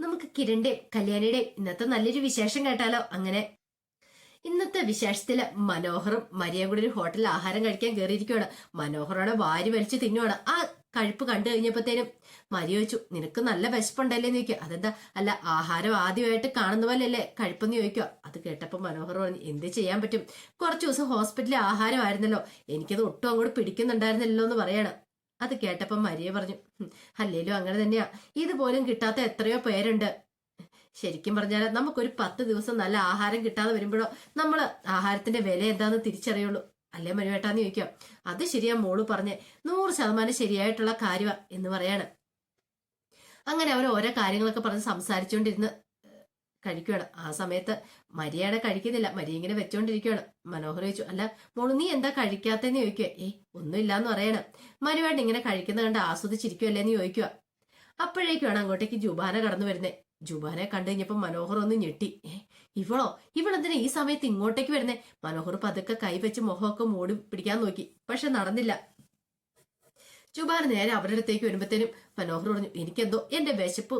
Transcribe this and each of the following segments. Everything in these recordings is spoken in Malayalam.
നമുക്ക് കിരണിന്റെ കല്യാണിയുടെ ഇന്നത്തെ നല്ലൊരു വിശേഷം കേട്ടാലോ? അങ്ങനെ. ഇന്നത്തെ വിശേഷത്തിൽ മനോഹറും മരിയും ഒരു ഹോട്ടലിൽ ആഹാരം കഴിക്കാൻ കയറിയിരിക്കുകയാണ് മനോഹറോടെ വാരി വലിച്ചു തിന്നുവാണ്. ആ കഴിപ്പ് കണ്ടു കഴിഞ്ഞപ്പോഴത്തേനും മരി ചോദിച്ചു നിനക്ക് നല്ല വിശപ്പുണ്ടല്ലേ? എന്ന് അതെന്താ? അല്ല ആഹാരം ആദ്യമായിട്ട് കാണുന്ന പോലെയല്ലേ? കഴിപ്പെന്ന് ചോദിക്കുക. അത് കേട്ടപ്പോൾ മനോഹർ പറഞ്ഞു എന്ത് ചെയ്യാൻ പറ്റും? കുറച്ച് ദിവസം ഹോസ്പിറ്റലിൽ ആഹാരമായിരുന്നല്ലോ. എനിക്കത് ഒട്ടും അങ്ങോട്ട് പിടിക്കുന്നുണ്ടായിരുന്നല്ലോ എന്ന് പറയാണ്. അത് കേട്ടപ്പം മരിയ പറഞ്ഞു "ഹും, അല്ലേലും അങ്ങനെ തന്നെയാ. ഇതുപോലും കിട്ടാത്ത എത്രയോ പേരുണ്ട്. ശരിക്കും പറഞ്ഞാൽ നമുക്കൊരു പത്ത് ദിവസം നല്ല ആഹാരം കിട്ടാതെ വരുമ്പോഴോ നമ്മൾ ആഹാരത്തിന്റെ വില എന്താന്ന് തിരിച്ചറിയുള്ളൂ. അല്ലേ മരുവേട്ടാന്ന് ചോദിക്കാം. അത് ശരിയാ മോൾ പറഞ്ഞേ. നൂറ് ശതമാനം ശരിയായിട്ടുള്ള കാര്യമാ എന്ന് പറയാണ്. അങ്ങനെ അവർ ഓരോ കാര്യങ്ങളൊക്കെ പറഞ്ഞ് സംസാരിച്ചുകൊണ്ടിരുന്ന് കഴിക്കുകയാണ് ആ സമയത്ത് മരിയാടെ കഴിക്കുന്നില്ല. മരി ഇങ്ങനെ വെച്ചോണ്ടിരിക്കുകയാണ് മനോഹർ ചോദിച്ചു അല്ല മോൾ നീ എന്താ കഴിക്കാത്തെന്ന് ചോദിക്കുക ഏയ് ഒന്നുമില്ലാന്ന് പറയണം. മരുവായിട്ട് ഇങ്ങനെ കഴിക്കുന്ന കണ്ട് ആസ്വദിച്ചിരിക്കുമല്ലേന്ന് ചോദിക്കുക അപ്പോഴേക്കാണ് അങ്ങോട്ടേക്ക് ജുബാന കടന്നു വരുന്നത് ജുബാനെ കണ്ടു കഴിഞ്ഞപ്പോൾ മനോഹർ ഒന്ന് ഞെട്ടി. ഏ ഇവളോ? ഇവളെന്തിനാ ഈ സമയത്ത് ഇങ്ങോട്ടേക്ക് വരുന്നേ? മനോഹർ പതുക്കെ കൈവച്ച് മുഖമൊക്കെ മൂടി പിടിക്കാൻ നോക്കി. പക്ഷെ നടന്നില്ല. ജുബാന നേരെ അവരുടെ അടുത്തേക്ക് വരുമ്പോഴത്തേനും മനോഹർ പറഞ്ഞു എനിക്കെന്തോ എന്റെ വിശപ്പ്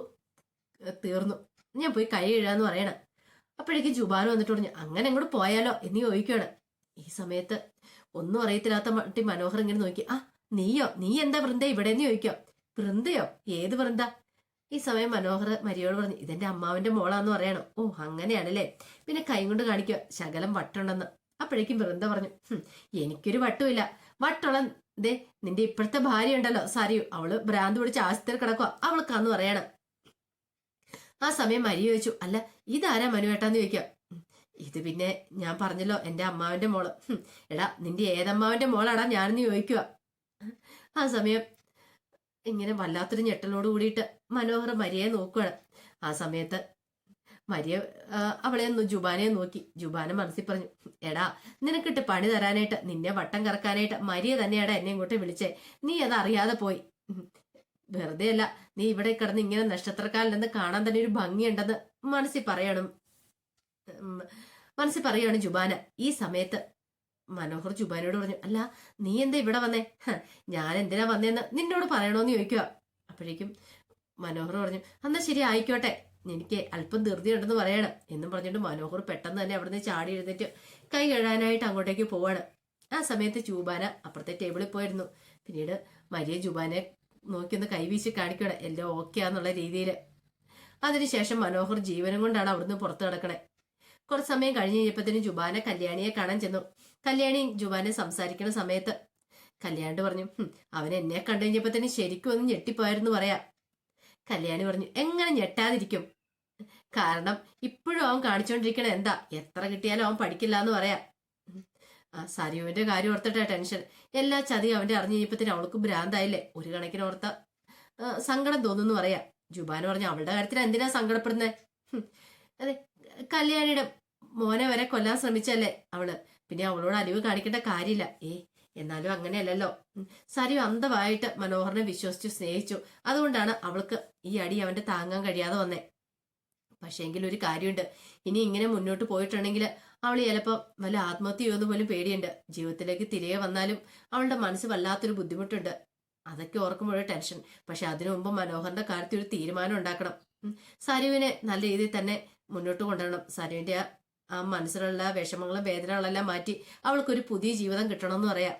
തീർന്നു. ഞാൻ പോയി കൈ കഴുകാന്ന് പറയണം. അപ്പോഴേക്കും ജുബാന വന്നിട്ട് പറഞ്ഞു അങ്ങനെ അങ്ങോട്ട് പോയാലോ? എന്ന് ചോദിക്കുകയാണ്. ഈ സമയത്ത് ഒന്നും അറിയത്തില്ലാത്ത മട്ടി മനോഹർ ഇങ്ങനെ നോക്കി ആ നീയോ? നീ എന്താ വൃന്ദ ഇവിടെ നിന്ന് ചോദിക്കോ? വൃന്ദയോ? ഏത് വൃന്ദ? ഈ സമയം മനോഹർ മരിയോട് പറഞ്ഞു ഇതെന്റെ അമ്മാവന്റെ മോളാന്ന് പറയണം. ഓ അങ്ങനെയാണല്ലേ? പിന്നെ കൈ കൊണ്ട് കാണിക്കുക ശകലം വട്ടുണ്ടെന്ന്. അപ്പോഴേക്കും വൃന്ദ പറഞ്ഞു എനിക്കൊരു വട്ടുമില്ല. വട്ടുള്ള ദേ നിന്റെ ഇപ്പോഴത്തെ ഭാര്യ ഉണ്ടല്ലോ സാരിയു. അവൾ ഭ്രാന്ത് പിടിച്ച് ആശുപത്രി കിടക്കുക അവൾക്കാന്ന് പറയണം. ആ സമയം മരി ചോദിച്ചു അല്ല ഇതാരാ മനുവേട്ടാന്ന് ചോദിക്കാം "ഉം, ഇത് പിന്നെ ഞാൻ പറഞ്ഞല്ലോ എന്റെ അമ്മാവിന്റെ മോൾ. "ഹും, എടാ നിന്റെ ഏതമ്മാവിന്റെ മോളാടാ ഞാനെന്ന് ചോദിക്കുക. ആ സമയം ഇങ്ങനെ വല്ലാത്തൊരു ഞെട്ടലോട് കൂടിയിട്ട് മനോഹർ മരിയെ നോക്കുകയാണ് ആ സമയത്ത് മരിയ അവളെ ഒന്ന് ജുബാനെ നോക്കി. ജുബാന മനസ്സിൽ പറഞ്ഞു എടാ നിനക്കിട്ട് പണി തരാനായിട്ട് നിന്നെ വട്ടം കറക്കാനായിട്ട് മരിയ തന്നെയാടാ എന്നെ ഇങ്ങോട്ട് വിളിച്ചേ. നീ അത് അറിയാതെ പോയി. വെറുതെ അല്ല നീ ഇവിടെ കിടന്ന് ഇങ്ങനെ നക്ഷത്രക്കാലിലെന്ന് കാണാൻ തന്നെ ഒരു ഭംഗിയുണ്ടെന്ന് മനസ്സിൽ പറയണം. മനസ്സിൽ പറയാണ് ജുബാന. ഈ സമയത്ത് മനോഹർ ജുബാനോട് പറഞ്ഞു അല്ല നീ എന്താ ഇവിടെ വന്നേ? "ഹ, ഞാൻ എന്തിനാ വന്നേന്ന് നിന്നോട് പറയണോന്ന് ചോദിക്കുക അപ്പോഴേക്കും മനോഹർ പറഞ്ഞു എന്നാ ശരി ആയിക്കോട്ടെ. എനിക്ക് അല്പം ധൃതിയുണ്ടെന്ന് പറയണം. എന്നും പറഞ്ഞിട്ട് മനോഹർ പെട്ടെന്ന് തന്നെ അവിടുന്ന് ചാടി എഴുന്നേറ്റ് കൈ കഴുകാനായിട്ട് അങ്ങോട്ടേക്ക് പോവാണ്. ആ സമയത്ത് ജൂബാന അപ്പുറത്തെ ടേബിളിൽ പോയിരുന്നു. പിന്നീട് മരിയ ജുബാനെ നോക്കി ഒന്ന് കൈവീശി കാണിക്കണം. എല്ലാം ഓക്കെ ആന്നുള്ള രീതിയിൽ അതിനുശേഷം മനോഹർ ജീവനം കൊണ്ടാണ് അവിടുന്ന് പുറത്തു കിടക്കണേ കുറച്ച് സമയം കഴിഞ്ഞ് കഴിഞ്ഞപ്പോഴത്തേനും ജുബാന കല്യാണിയെ കാണാൻ ചെന്നു. കല്യാണി ജുബാനെ സംസാരിക്കുന്ന സമയത്ത് കല്യാണ്ട് പറഞ്ഞു അവൻ എന്നെ കണ്ടു കഴിഞ്ഞപ്പോഴത്തേനും ശരിക്കും ഒന്ന് ഞെട്ടിപ്പോയായിരുന്നു പറയാ. കല്യാണി പറഞ്ഞു എങ്ങനെ ഞെട്ടാതിരിക്കും? കാരണം ഇപ്പോഴും അവൻ കാണിച്ചുകൊണ്ടിരിക്കണ എന്താ? എത്ര കിട്ടിയാലും അവൻ പഠിക്കില്ല എന്ന് പറയാ. ആ സരിയുവിന്റെ കാര്യം ഓർത്തിട്ടാ ടെൻഷൻ. എല്ലാ ചതിയും അവന്റെ അറിഞ്ഞു അവൾക്ക് ഭ്രാന്തായില്ലേ? ഒരു കണക്കിന് ഓർത്ത. സങ്കടം തോന്നുന്നു പറയാ. ജുബാന് പറഞ്ഞു അവളുടെ കാര്യത്തിൽ എന്തിനാ സങ്കടപ്പെടുന്നത് അതെ കല്യാണിയുടെ മോനെ വരെ കൊല്ലാൻ ശ്രമിച്ചല്ലേ അവൾ. പിന്നെ അവളോട് അലിവ് കാണിക്കേണ്ട കാര്യമില്ല. ഏ എന്നാലും അങ്ങനെയല്ലല്ലോ. സരിയു അന്ധമായിട്ട് മനോഹറിനെ വിശ്വസിച്ചു സ്നേഹിച്ചു. അതുകൊണ്ടാണ് അവൾക്ക് ഈ അടി അവന്റെ താങ്ങാൻ കഴിയാതെ വന്നേ. പക്ഷേ എങ്കിൽ ഒരു കാര്യമുണ്ട് ഇനി ഇങ്ങനെ മുന്നോട്ട് പോയിട്ടുണ്ടെങ്കിൽ അവൾ ചിലപ്പോൾ വല്ല ആത്മഹത്യ പോലും പേടിയുണ്ട്. ജീവിതത്തിലേക്ക് തിരികെ വന്നാലും അവളുടെ മനസ്സ് വല്ലാത്തൊരു ബുദ്ധിമുട്ടുണ്ട്. അതൊക്കെ ഓർക്കുമ്പോഴേ ടെൻഷൻ. പക്ഷെ അതിനു മുമ്പ് മനോഹറിന്റെ കാര്യത്തിൽ ഒരു തീരുമാനം ഉണ്ടാക്കണം. സരുവിനെ നല്ല രീതിയിൽ തന്നെ മുന്നോട്ട് കൊണ്ടുവരണം. സരുവിന്റെ ആ മനസ്സിലുള്ള വിഷമങ്ങളും വേദനകളെല്ലാം മാറ്റി അവൾക്കൊരു പുതിയ ജീവിതം കിട്ടണമെന്ന് പറയാം.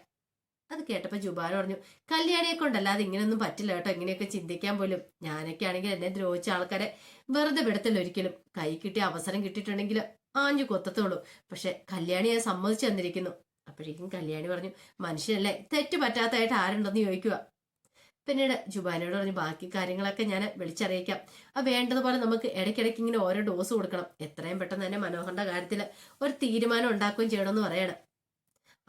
അത് കേട്ടപ്പോൾ ജുബാന പറഞ്ഞു കല്യാണിയെ കൊണ്ടല്ലാതെ ഇങ്ങനെയൊന്നും പറ്റില്ല കേട്ടോ ഇങ്ങനെയൊക്കെ ചിന്തിക്കാൻ പോലും. ഞാനൊക്കെ ആണെങ്കിൽ എന്നെ ദ്രോഹിച്ച ആൾക്കാരെ വെറുതെ വിടത്തില്ല ഒരിക്കലും. കൈ കിട്ടിയ അവസരം കിട്ടിയിട്ടുണ്ടെങ്കിൽ ആഞ്ഞു കൊത്തത്തുള്ളൂ പക്ഷെ കല്യാണിയെ സമ്മതിച്ചു തന്നിരിക്കുന്നു. അപ്പോഴേക്കും കല്യാണി പറഞ്ഞു മനുഷ്യനല്ലേ തെറ്റ് പറ്റാത്തതായിട്ട് ആരുണ്ടെന്ന് ചോദിക്കുക. പിന്നീട് ജുബാനോട് പറഞ്ഞു ബാക്കി കാര്യങ്ങളൊക്കെ ഞാൻ വിളിച്ചറിയിക്കാം. ആ വേണ്ടതുപോലെ നമുക്ക് ഇടയ്ക്കിടയ്ക്ക് ഇങ്ങനെ ഓരോ ഡോസ് കൊടുക്കണം. എത്രയും പെട്ടെന്ന് തന്നെ മനോഹറിന്റെ കാര്യത്തിൽ ഒരു തീരുമാനം ഉണ്ടാക്കുകയും ചെയ്യണമെന്ന് പറയണം.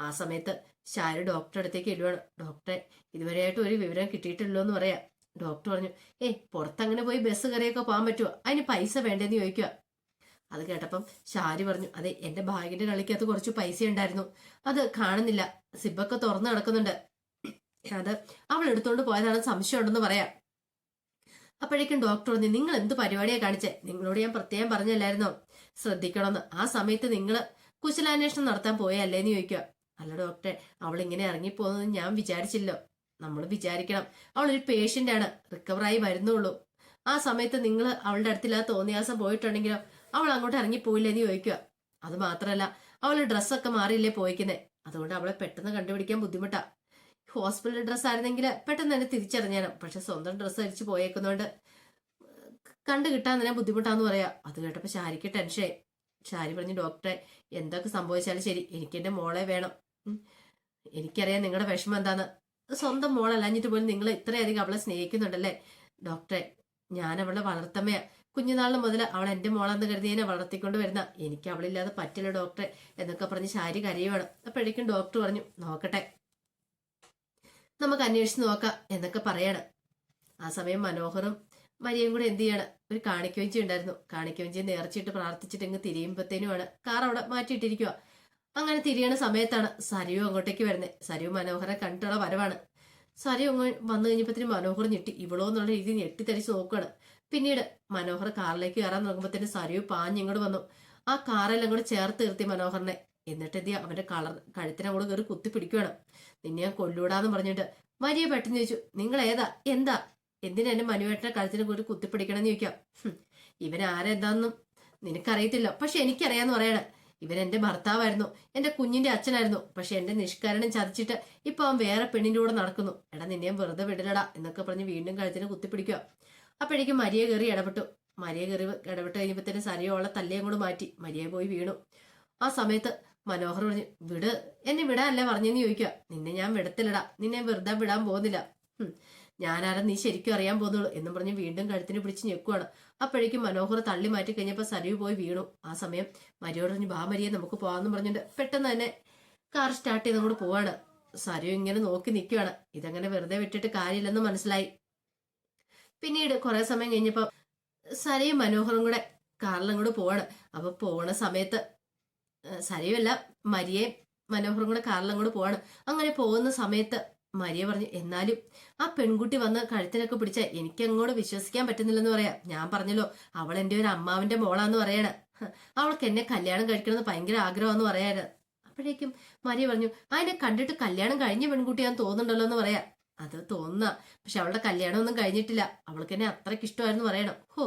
ആ സമയത്ത് ശാരി ഡോക്ടറെ അടുത്തേക്ക് ഇടുവാണ് ഡോക്ടറെ ഇതുവരെയായിട്ട് ഒരു വിവരം കിട്ടിയിട്ടില്ലോ എന്ന് പറയാം. ഡോക്ടർ പറഞ്ഞു ഏയ് പുറത്തങ്ങനെ പോയി ബസ് കയറിയൊക്കെ പോകാൻ പറ്റുമോ അതിന് പൈസ വേണ്ടെന്ന് ചോദിക്കുക അത് കേട്ടപ്പം ഷാരി പറഞ്ഞു അതെ എന്റെ ബാഗിന്റെ കളിക്കകത്ത് കുറച്ച് പൈസ ഉണ്ടായിരുന്നു. അത് കാണുന്നില്ല. സിബൊക്കെ തുറന്നു കിടക്കുന്നുണ്ട് അത് അവൾ എടുത്തുകൊണ്ട് പോയതാണ് സംശയം ഉണ്ടെന്ന് പറയാം. അപ്പോഴേക്കും ഡോക്ടർ പറഞ്ഞു നിങ്ങൾ എന്ത് പരിപാടിയാണ് കാണിച്ചേ? നിങ്ങളോട് ഞാൻ പ്രത്യേകം പറഞ്ഞല്ലായിരുന്നോ? ശ്രദ്ധിക്കണമെന്ന്. ആ സമയത്ത് നിങ്ങൾ കുശലാന്വേഷണം നടത്താൻ പോയല്ലേ എന്ന് ചോദിക്കുക അല്ല ഡോക്ടറെ അവൾ ഇങ്ങനെ ഇറങ്ങിപ്പോകുന്നത് ഞാൻ വിചാരിച്ചില്ലോ. നമ്മൾ വിചാരിക്കണം. അവൾ ഒരു പേഷ്യന്റ് ആണ് റിക്കവറായി വരുന്നുള്ളൂ. ആ സമയത്ത് നിങ്ങൾ അവളുടെ അടുത്തില്ല തോന്നിയാസം പോയിട്ടുണ്ടെങ്കിലോ അവൾ അങ്ങോട്ട് ഇറങ്ങിപ്പോയില്ലെന്ന് ചോദിക്കുക. അത് മാത്രമല്ല അവൾ ഡ്രസ്സൊക്കെ മാറിയില്ലേ പോയിക്കുന്നേ. അതുകൊണ്ട് അവളെ പെട്ടെന്ന് കണ്ടുപിടിക്കാൻ ബുദ്ധിമുട്ടാ. ഹോസ്പിറ്റൽ ഡ്രസ്സ് ആയിരുന്നെങ്കിൽ പെട്ടെന്ന് തന്നെ തിരിച്ചറിഞ്ഞാലും പക്ഷെ സ്വന്തം ഡ്രസ്സ് ധരിച്ച് പോയേക്കുന്നതുകൊണ്ട് കണ്ടു കിട്ടാൻ തന്നെ ബുദ്ധിമുട്ടാന്ന് പറയാ. അത് കേട്ടപ്പോ ശാരിക്ക് ടെൻഷനായി ശാരി പറഞ്ഞു ഡോക്ടറെ എന്തൊക്കെ സംഭവിച്ചാലും ശരി. എനിക്ക് എന്റെ മോളെ വേണം. എനിക്കറിയാം നിങ്ങളുടെ വിഷമം എന്താന്ന്. സ്വന്തം മോളല്ലാഞ്ഞിട്ട് പോലും നിങ്ങൾ ഇത്രയധികം അവളെ സ്നേഹിക്കുന്നുണ്ടല്ലേ? ഡോക്ടറെ ഞാൻ അവളെ വളർത്തമ്മയാ. കുഞ്ഞുനാളിന് മുതൽ അവൾ എന്റെ മോളെന്ന് കരുതിയതിനെ വളർത്തിക്കൊണ്ട് വരുന്ന. എനിക്ക് അവളില്ലാതെ പറ്റില്ല ഡോക്ടറെ എന്നൊക്കെ പറഞ്ഞ് ശാരി കരയുവാണ്. അപ്പോഴേക്കും ഡോക്ടർ പറഞ്ഞു നോക്കട്ടെ നമുക്ക് അന്വേഷിച്ച് നോക്കാം എന്നൊക്കെ പറയാണ്. ആ സമയം മനോഹറും മരിയും കൂടെ എന്ത് ചെയ്യാണ്? ഒരു കാണിക്കവഞ്ചി ഉണ്ടായിരുന്നു. കാണിക്കവഞ്ചി നേർച്ചിട്ട് പ്രാർത്ഥിച്ചിട്ട് ഇങ്ങ് തിരിയുമ്പോഴത്തേനുമാണ് കാർ അവിടെ മാറ്റിയിട്ടിരിക്കുക അങ്ങനെ തിരിയണ സമയത്താണ് സരിയു അങ്ങോട്ടേക്ക് വരുന്നത് സരിയു മനോഹരെ കണ്ടിട്ടുള്ള വരവാണ്. സരിയു അങ്ങ് വന്നു കഴിഞ്ഞപ്പോഴത്തേനും മനോഹർ ഞെട്ടി. ഇവളോ എന്നുള്ള രീതിയിൽ ഞെട്ടിത്തരിച്ച് നോക്കുകയാണ് പിന്നീട് മനോഹർ കാറിലേക്ക് കയറാൻ നോക്കുമ്പോഴത്തേന് സരിയു പാഞ്ഞിങ്ങോട്ട് വന്നു. ആ കാറെല്ലാം കൂടെ ചേർത്ത് നിർത്തി മനോഹറിനെ. എന്നിട്ട് എന്തിയാ അവന്റെ കളർ കഴുത്തിനെ കൂടെ കയറി കുത്തി പിടിക്കുകയാണ് നിന്നെ ഞാൻ കൊല്ലൂടാന്ന് പറഞ്ഞിട്ട് വലിയ പെട്ടെന്ന് ചോദിച്ചു നിങ്ങൾ ഏതാ എന്താ? എന്തിനാ എന്റെ മനുവേട്ടനെ കഴുത്തിനെ കൂടി കുത്തിപ്പിടിക്കണമെന്ന് ചോദിക്കാം? ഇവൻ ആരെന്താന്നും നിനക്കറിയത്തില്ല. പക്ഷെ എനിക്കറിയാന്ന് പറയണേ. ഇവൻ എന്റെ ഭർത്താവായിരുന്നു എന്റെ കുഞ്ഞിന്റെ അച്ഛനായിരുന്നു. പക്ഷെ എന്റെ നിഷ്കരണം ചതിച്ചിട്ട് ഇപ്പൊ അവൻ വേറെ പെണ്ണിന്റെ കൂടെ നടക്കുന്നു. എടാ നിന്നെയും വെറുതെ വിടലടാ എന്നൊക്കെ പറഞ്ഞ് വീണ്ടും കഴുത്തിന് കുത്തിപ്പിടിക്കുക. അപ്പോഴേക്കും മരിയ കയറി ഇടപെട്ടു. മരിയ കയറി ഇടപെട്ട് കഴിഞ്ഞപ്പോഴത്തേനും സരിയോളെ തല്ലിയും കൂടെ മാറ്റി. മരിയ പോയി വീണു. ആ സമയത്ത് മനോഹർ പറഞ്ഞു വിട്. എന്നെ വിടാനല്ലേ പറഞ്ഞെന്ന് ചോദിക്കുക. നിന്നെ ഞാൻ വിടത്തില്ലടാ. നിന്നെ വെറുതെ വിടാൻ പോകുന്നില്ല. ഞാനാരാ നീ ശരിക്കും അറിയാൻ പോകുന്നുള്ളൂ എന്നും പറഞ്ഞ് വീണ്ടും കഴുത്തിന് പിടിച്ച് ഞെക്കുവാണ്. അപ്പോഴേക്കും മനോഹർ തള്ളി മാറ്റി കഴിഞ്ഞപ്പോൾ സരിവ് പോയി വീണു. ആ സമയം മരിയോട് പറഞ്ഞു ബാ മരിയെ നമുക്ക് പോവാന്ന് പറഞ്ഞിട്ട് പെട്ടെന്ന് തന്നെ കാർ സ്റ്റാർട്ട് ചെയ്ത് അങ്ങോട്ട് പോവാണ്. സരിവ് ഇങ്ങനെ നോക്കി നിൽക്കുവാണ്. ഇതങ്ങനെ വെറുതെ വിട്ടിട്ട് കാര്യമില്ലെന്ന് മനസ്സിലായി. പിന്നീട് കുറെ സമയം കഴിഞ്ഞപ്പോൾ സരയും മനോഹറും കൂടെ കാറിലും കൂടെ പോവാണ്. അപ്പൊ പോണ സമയത്ത് സരയുമല്ല മരിയേയും മനോഹറും കൂടെ കാറിലും കൂടെ പോവാണ്. അങ്ങനെ പോകുന്ന സമയത്ത് മരിയ പറഞ്ഞു എന്നാലും ആ പെൺകുട്ടി വന്ന് കഴുത്തിനൊക്കെ എനിക്ക് അങ്ങോട്ട് വിശ്വസിക്കാൻ പറ്റുന്നില്ലെന്ന് പറയാ. ഞാൻ പറഞ്ഞല്ലോ അവൾ എന്റെ ഒരു അമ്മാവിന്റെ മോളാന്ന് പറയാണ്. അവൾക്ക് എന്നെ കല്യാണം കഴിക്കണമെന്ന് ഭയങ്കര ആഗ്രഹമെന്ന് പറയാന്. അപ്പോഴേക്കും മരിയ പറഞ്ഞു ആ എന്നെ കണ്ടിട്ട് കല്യാണം കഴിഞ്ഞ ഞാൻ തോന്നുന്നുണ്ടല്ലോ എന്ന് പറയാ. അത് തോന്നുന്ന പക്ഷെ അവളുടെ കല്യാണം ഒന്നും കഴിഞ്ഞിട്ടില്ല. അവൾക്ക് എന്നെ അത്രയ്ക്ക് ഇഷ്ടമായിരുന്നു പറയണം. ഹോ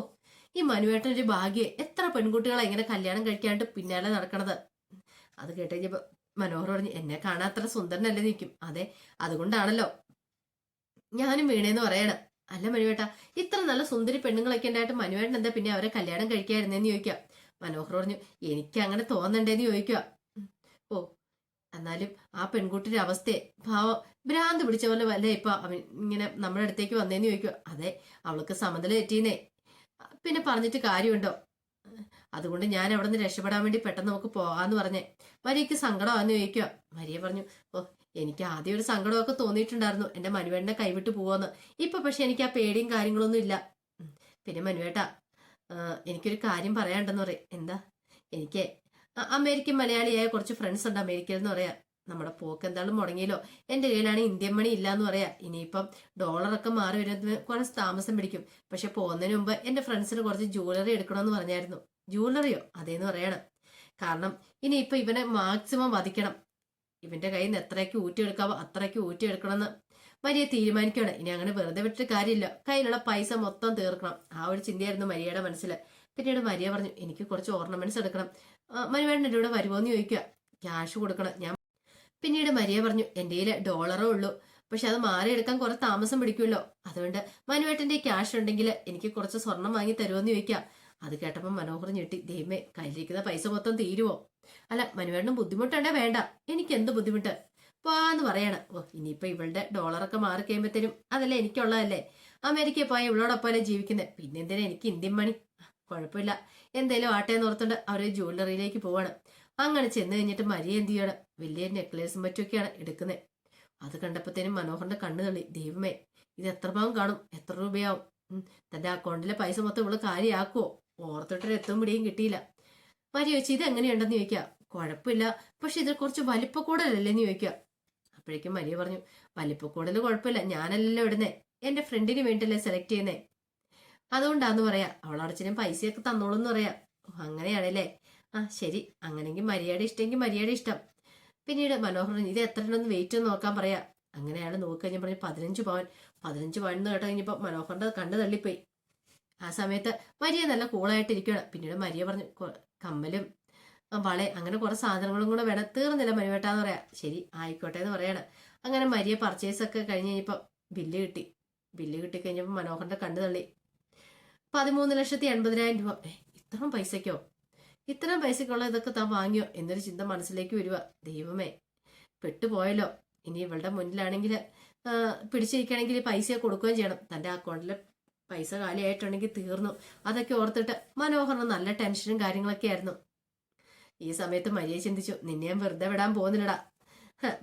ഈ മനുവേട്ടൻ ഒരു ഭാഗ്യേ. എത്ര പെൺകുട്ടികളെ ഇങ്ങനെ കല്യാണം കഴിക്കാണ്ട് പിന്നാലെ നടക്കണത്. അത് കേട്ട് കഴിഞ്ഞപ്പോ മനോഹർ പറഞ്ഞു എന്നെ കാണാൻ അത്ര സുന്ദരനല്ലേ നിൽക്കും. അതെ അതുകൊണ്ടാണല്ലോ. ഞാനും വീണേന്ന് പറയണം. അല്ല മനുവേട്ട ഇത്ര നല്ല സുന്ദരി പെണ്ണുങ്ങളൊക്കെ ഉണ്ടായിട്ട് മനുവേട്ടൻ എന്താ പിന്നെ അവരെ കല്യാണം കഴിക്കായിരുന്നേന്ന് ചോദിക്കാം മനോഹർ പറഞ്ഞു എനിക്ക് അങ്ങനെ തോന്നണ്ടേന്ന് ചോദിക്കുക. ഓ എന്നാലും ആ പെൺകുട്ടിയുടെ അവസ്ഥയെ ഭാവം ഭ്രാന്ത് പിടിച്ച പോലെ വല്ല ഇപ്പൊ അവൻ ഇങ്ങനെ നമ്മുടെ അടുത്തേക്ക് വന്നേന്ന് ചോദിക്കുക. അതെ അവൾക്ക് സമനില തെറ്റീന്നേ പിന്നെ പറഞ്ഞിട്ട് കാര്യമുണ്ടോ? അതുകൊണ്ട് ഞാൻ അവിടെ നിന്ന് രക്ഷപ്പെടാൻ വേണ്ടി പെട്ടെന്ന് നമുക്ക് പോകാന്ന് പറഞ്ഞേ. മരിയക്ക് സങ്കടമാന്ന് ചോദിക്കുക മരിയ പറഞ്ഞു ഓ എനിക്ക് ആദ്യം ഒരു സങ്കടമൊക്കെ തോന്നിയിട്ടുണ്ടായിരുന്നു. എന്റെ മനുവേട്ടനെ കൈവിട്ട് പോവാന്ന്. ഇപ്പൊ പക്ഷെ എനിക്ക് ആ പേടിയും കാര്യങ്ങളൊന്നും ഇല്ല. പിന്നെ മനുവേട്ടാ എനിക്കൊരു കാര്യം പറയാണ്ടെന്ന് പറയും. എന്താ? എനിക്ക് അമേരിക്കൻ മലയാളിയായ കുറച്ച് ഫ്രണ്ട്സ് ഉണ്ട് അമേരിക്കയിൽ എന്ന് പറയാ. നമ്മുടെ പോക്ക് എന്തായാലും മുടങ്ങിയല്ലോ? എന്റെ കയ്യിലാണ് ഇന്ത്യൻ മണി ഇല്ല എന്ന് പറയാ. ഇനിയിപ്പം ഡോളറൊക്കെ മാറി വരുന്നത് കുറച്ച് താമസം പിടിക്കും. പക്ഷെ പോകുന്നതിന് മുമ്പ് എന്റെ ഫ്രണ്ട്സിന് കുറച്ച് ജ്വല്ലറി എടുക്കണമെന്ന് പറഞ്ഞായിരുന്നു. ജ്വല്ലറിയോ അതേന്ന് പറയണം. കാരണം ഇനിയിപ്പൊ ഇവനെ മാക്സിമം വധിക്കണം. ഇവന്റെ കയ്യിൽ നിന്ന് എത്രയ്ക്ക് ഊറ്റിയെടുക്കാവോ അത്രയ്ക്ക് ഊറ്റിയെടുക്കണമെന്ന് മരിയ തീരുമാനിക്കണം. ഇനി അങ്ങനെ വെറുതെ വിട്ടിട്ട് കാര്യമില്ല. കയ്യിലുള്ള പൈസ മൊത്തം തീർക്കണം. ആ ഒരു ചിന്തയായിരുന്നു മരിയയുടെ മനസ്സിൽ പിന്നീട് മരിയ പറഞ്ഞു എനിക്ക് കുറച്ച് ഓർണമെന്റ്സ് എടുക്കണം. മനുവേട്ടൻ ഇവിടെ കൂടെ വരുമോന്ന് ചോദിക്കുക ക്യാഷ് കൊടുക്കണം. ഞാൻ പിന്നീട് മരിയ പറഞ്ഞു എന്റെ കയ്യിൽ ഡോളറേ ഉള്ളൂ. പക്ഷെ അത് മാറിയെടുക്കാൻ കുറെ താമസം പിടിക്കുമല്ലോ. അതുകൊണ്ട് മനുവേട്ടന്റെ ക്യാഷ് ഉണ്ടെങ്കിൽ എനിക്ക് കുറച്ച് സ്വർണം വാങ്ങി തരുമോന്ന് ചോദിക്കാം. അത് കേട്ടപ്പോൾ മനോഹർ ഞെട്ടി ദൈവമേ കയ്യിലിരിക്കുന്ന പൈസ മൊത്തം തീരുവോ? അല്ല മനുവേട്ടനും ബുദ്ധിമുട്ടുണ്ടേ? വേണ്ട. എനിക്ക് എന്ത് ബുദ്ധിമുട്ട്? പോവാന്ന് പറയണം. ഓ ഇനിയിപ്പോ ഇവളുടെ ഡോളറൊക്കെ മാറി കഴിയുമ്പോഴത്തേനും അതല്ലേ എനിക്കുള്ളതല്ലേ? അമേരിക്കയിൽ പോയ ഇവളോടൊപ്പമല്ലേ ജീവിക്കുന്നത് പിന്നെ എന്തിനാ എനിക്ക് ഇന്ത്യൻ മണി? കുഴപ്പമില്ല. എന്തേലും ആട്ടേന്ന് ഓർത്തുകൊണ്ട് അവർ ജ്വല്ലറിയിലേക്ക് പോവാണ്. അങ്ങനെ ചെന്ന് കഴിഞ്ഞിട്ട് മരിയ എന്ത് ചെയ്യണം? വലിയ നെക്ലേസും മറ്റുമൊക്കെയാണ് എടുക്കുന്നത് അത് കണ്ടപ്പോഴത്തേനും മനോഹറിന്റെ കണ്ണ് തള്ളി. ദൈവമേ ഇത് എത്ര പാവം കാണും? എത്ര രൂപയാവും? തന്റെ അക്കൗണ്ടിലെ പൈസ മൊത്തം ഇവൾ കാര്യമാക്കുവോ ഓർത്തിട്ടൊരു എത്തും പിടിയും കിട്ടിയില്ല. മരി ചോദിച്ചു ഇത് എങ്ങനെയുണ്ടെന്ന് ചോദിക്കുക കുഴപ്പമില്ല പക്ഷെ ഇതിൽ കുറച്ച് വലിപ്പക്കൂടലല്ലേന്ന് ചോദിക്കുക അപ്പോഴേക്കും മരിയ പറഞ്ഞു വലിപ്പക്കൂടൽ കുഴപ്പമില്ല ഞാനല്ലല്ലോ ഇടുന്നേ. എന്റെ ഫ്രണ്ടിന് വേണ്ടിയല്ലേ സെലക്ട് ചെയ്യുന്നേ. അതുകൊണ്ടാന്ന് പറയാ അവളടച്ചിനും പൈസയൊക്കെ തന്നോളൂന്ന് പറയാ. അങ്ങനെയാണല്ലേ? ആ ശരി അങ്ങനെങ്കിൽ മര്യാദ ഇഷ്ടമെങ്കിൽ മര്യാദ ഇഷ്ടം. പിന്നീട് പറഞ്ഞു, ഇത് എത്ര ഉണ്ടെന്ന് വെയിറ്റ് നോക്കാൻ പറയാ. അങ്ങനെ അയാൾ നോക്കി കഴിഞ്ഞപ്പോൾ പറഞ്ഞു പതിനഞ്ച് പവൻ. പതിനഞ്ച് പവൻ എന്ന് കേട്ടോ കഴിഞ്ഞപ്പോൾ മനോഹറിന്റെ കണ്ണ് തള്ളിപ്പോയി. ആ സമയത്ത് മരിയ നല്ല കൂളായിട്ട് കൂളായിട്ടിരിക്കുകയാണ് പിന്നീട് മരിയ പറഞ്ഞു കമ്മലും വളെ അങ്ങനെ കുറെ സാധനങ്ങളും കൂടെ വേണം. തീർന്നില്ല മനുവേട്ടാന്ന് പറയാ. ശരി ആയിക്കോട്ടെ എന്ന് പറയാണ്. അങ്ങനെ മരിയ പർച്ചേസ് ഒക്കെ കഴിഞ്ഞ് കഴിഞ്ഞപ്പോൾ ബില്ല് കിട്ടി. ബില്ല് കിട്ടി കഴിഞ്ഞപ്പോൾ മനോഹറിന്റെ കണ്ട് തള്ളി. പതിമൂന്ന് ലക്ഷത്തി എൺപതിനായിരം രൂപ. ഇത്രയും പൈസക്കോ? ഇത്രയും പൈസക്കുള്ള ഇതൊക്കെ താൻ വാങ്ങിയോ? എന്നൊരു ചിന്ത മനസ്സിലേക്ക് വരിക ദൈവമേ പെട്ടുപോയല്ലോ. ഇനി ഇവളുടെ മുന്നിലാണെങ്കിൽ പിടിച്ചിരിക്കണമെങ്കിൽ പൈസ കൊടുക്കുകയും ചെയ്യണം. തന്റെ അക്കൗണ്ടിൽ പൈസ കാലിയായിട്ടുണ്ടെങ്കിൽ തീർന്നു. അതൊക്കെ ഓർത്തിട്ട് മനോഹറിന് നല്ല ടെൻഷനും കാര്യങ്ങളൊക്കെ ആയിരുന്നു ഈ സമയത്ത് മരിയെ ചിന്തിച്ചു നിന്നെ ഞാൻ വെറുതെ വിടാൻ പോകുന്നില്ലടാ.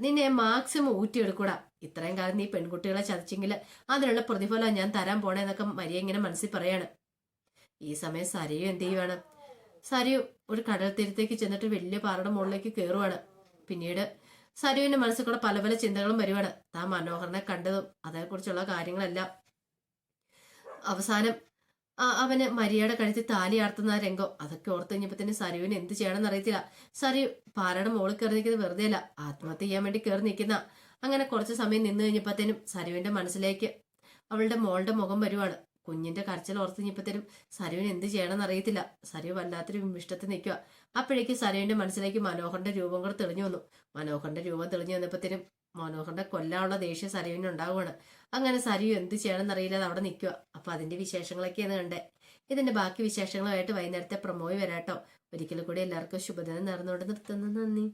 നിന്നെ മാക്സിമം ഊറ്റിയെടുക്കൂടാ. ഇത്രയും കാലം നീ പെൺകുട്ടികളെ ചതിച്ചെങ്കിൽ അതിനുള്ള പ്രതിഫലം ഞാൻ തരാൻ പോണേന്നൊക്കെ മരിയ ഇങ്ങനെ മനസ്സിൽ പറയാണ്. ഈ സമയം സരയും എന്ത് ചെയ്യുവാണ്? സരയു ഒരു കടൽ തീരത്തേക്ക് ചെന്നിട്ട് വലിയ പാറയുടെ മുകളിലേക്ക് കയറുവാണ് പിന്നീട് സരുവിന്റെ മനസ്സിൽ കൂടെ പല പല ചിന്തകളും വരുവാണ്. താൻ മനോഹരനെ കണ്ടതും അതേക്കുറിച്ചുള്ള കാര്യങ്ങളെല്ലാം. അവസാനം അവന് മരിയയുടെ കഴുത്തിൽ താലി ആർത്തുന്ന രംഗം. അതൊക്കെ ഓർത്ത് കഴിഞ്ഞപ്പത്തിന് സരുവിന് എന്ത് ചെയ്യണമെന്ന് അറിയത്തില്ല. സരു പാറയുടെ മുകളിൽ കയറി നിൽക്കുന്നത് വെറുതെ അല്ല. ആത്മഹത്യ ചെയ്യാൻ വേണ്ടി കയറി നിൽക്കുന്ന. അങ്ങനെ കുറച്ച് സമയം നിന്നു നിന്ന് തന്നെ സരുവിന്റെ മനസ്സിലേക്ക് അവളുടെ മോളുടെ മുഖം വരുവാണ്. കുഞ്ഞിന്റെ കരച്ചിൽ ഓർത്ത് കഴിഞ്ഞപ്പത്തേനും സരുവിന് എന്ത് ചെയ്യണമെന്ന് അറിയത്തില്ല. സരു വല്ലാത്തൊരു വിമിഷ്ടത്തിൽ നിൽക്കുക അപ്പോഴേക്കും സരുവിന്റെ മനസ്സിലേക്ക് മനോഹറിന്റെ രൂപം കൂടെ തെളിഞ്ഞു വന്നു. മനോഹറിന്റെ രൂപം തെളിഞ്ഞു വന്നപ്പോഴത്തേനും മനോഹറിന്റെ കൊല്ലാനുള്ള ദേഷ്യം സരുവിന് ഉണ്ടാവുകയാണ്. അങ്ങനെ സരു എന്ത് ചെയ്യണമെന്ന് അറിയില്ലാതെ അവിടെ നിൽക്കുക അപ്പൊ അതിന്റെ വിശേഷങ്ങളൊക്കെയാണ് കണ്ടേ. ഇതിന്റെ ബാക്കി വിശേഷങ്ങളുമായിട്ട് വൈകുന്നേരത്തെ പ്രൊമോയി വരാട്ടോ. ഒരിക്കലും കൂടി എല്ലാവർക്കും ശുഭദിനം നേർന്നുകൊണ്ട് നിർത്തുന്നു. നന്ദി.